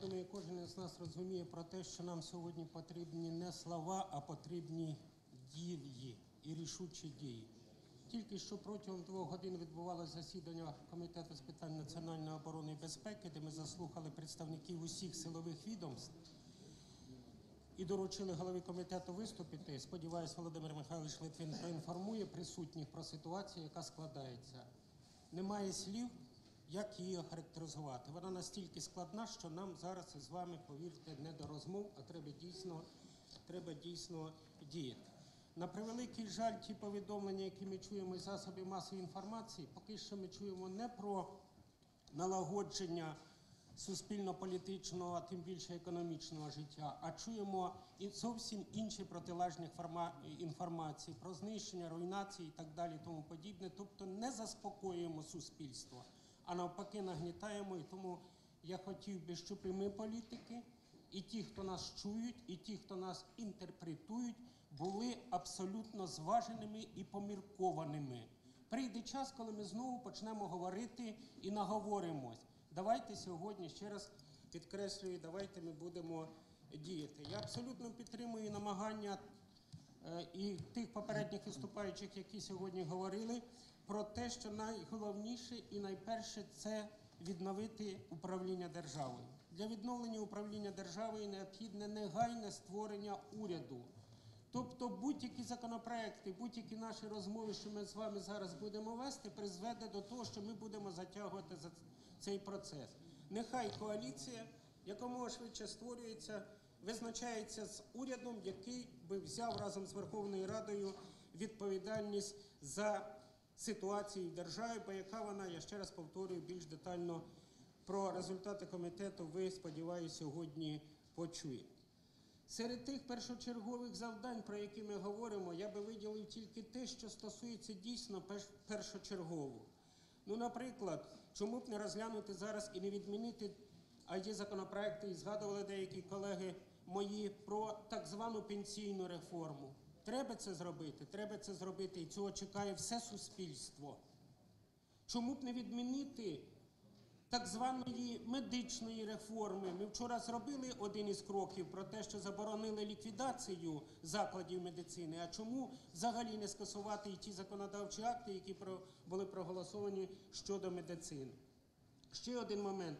думаю, кожен із нас розуміє про те, що нам сьогодні потрібні не слова, а потрібні дії і рішучі дії. Тільки що протягом двох годин відбувалося засідання комітету з питань національної оборони і безпеки, де ми заслухали представників усіх силових відомств і доручили голові комітету виступити. Сподіваюсь, Володимир Михайлович Литвин проінформує присутніх про ситуацію, яка складається. Немає слів, як її охарактеризувати. Вона настільки складна, що нам зараз із вами, повірте, не до розмов, а треба дійсно, треба дійсно діяти. На превеликий жаль, ті повідомлення, які ми чуємо із засобів масової інформації, поки що ми чуємо не про налагодження суспільно-політичного, а тим більше економічного життя, а чуємо і зовсім інші протилежні форма- інформації про знищення, руйнації і так далі, тому подібне. Тобто не заспокоюємо суспільство, а навпаки нагнітаємо. І тому я хотів би, щоб і ми, політики, і ті, хто нас чують, і ті, хто нас інтерпретують, були абсолютно зваженими і поміркованими. Прийде час, коли ми знову почнемо говорити і наговоримось. Давайте сьогодні ще раз підкреслюю, давайте ми будемо діяти. Я абсолютно підтримую намагання і тих попередніх виступаючих, які сьогодні говорили, про те, що найголовніше і найперше це відновити управління державою. Для відновлення управління державою необхідне негайне створення уряду. Тобто будь-які законопроекти, будь-які наші розмови, що ми з вами зараз будемо вести, призведе до того, що ми будемо затягувати за цей процес. Нехай коаліція якомога швидше створюється, визначається з урядом, який би взяв разом з Верховною Радою відповідальність за ситуацію в державі, бо яка вона, я ще раз повторюю, більш детально про результати комітету ви, сподіваюся, сьогодні почуєте. Серед тих першочергових завдань, про які ми говоримо, я би виділив тільки те, що стосується дійсно перш- першочергово. Ну, наприклад, чому б не розглянути зараз і не відмінити, а є законопроекти, і згадували деякі колеги мої про так звану пенсійну реформу. Треба це зробити, треба це зробити, і цього чекає все суспільство. Чому б не відмінити так званої медичної реформи. Ми вчора зробили один із кроків про те, що заборонили ліквідацію закладів медицини. А чому взагалі не скасувати і ті законодавчі акти, які були проголосовані щодо медицини? Ще один момент.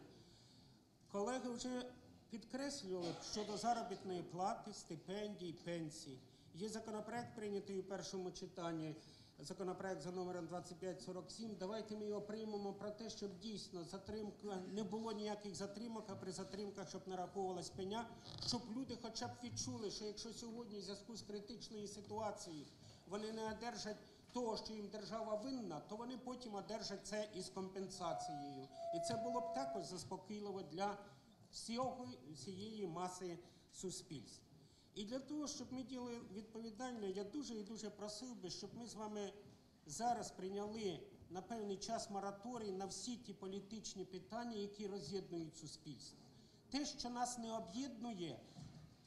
Колеги вже підкреслювали щодо заробітної плати, стипендій, пенсій. Є законопроект, прийнятий у першому читанні, законопроект за номером 2547. Давайте ми його приймемо про те, щоб дійсно затримка не було ніяких затримок, а при затримках, щоб нараховувалась пеня, щоб люди хоча б відчули, що якщо сьогодні в зв'язку з критичною ситуацією вони не одержать того, що їм держава винна, то вони потім одержать це із компенсацією. І це було б також заспокійливо для всієї маси суспільства. І для того, щоб ми діяли відповідально, я дуже і дуже просив би, щоб ми з вами зараз прийняли на певний час мораторій на всі ті політичні питання, які роз'єднують суспільство. Те, що нас не об'єднує,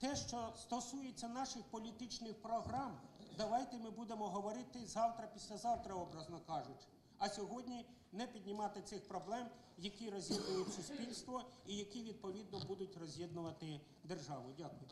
те, що стосується наших політичних програм, давайте ми будемо говорити завтра, післязавтра, образно кажучи. А сьогодні не піднімати цих проблем, які роз'єднують суспільство і які відповідно будуть роз'єднувати державу. Дякую.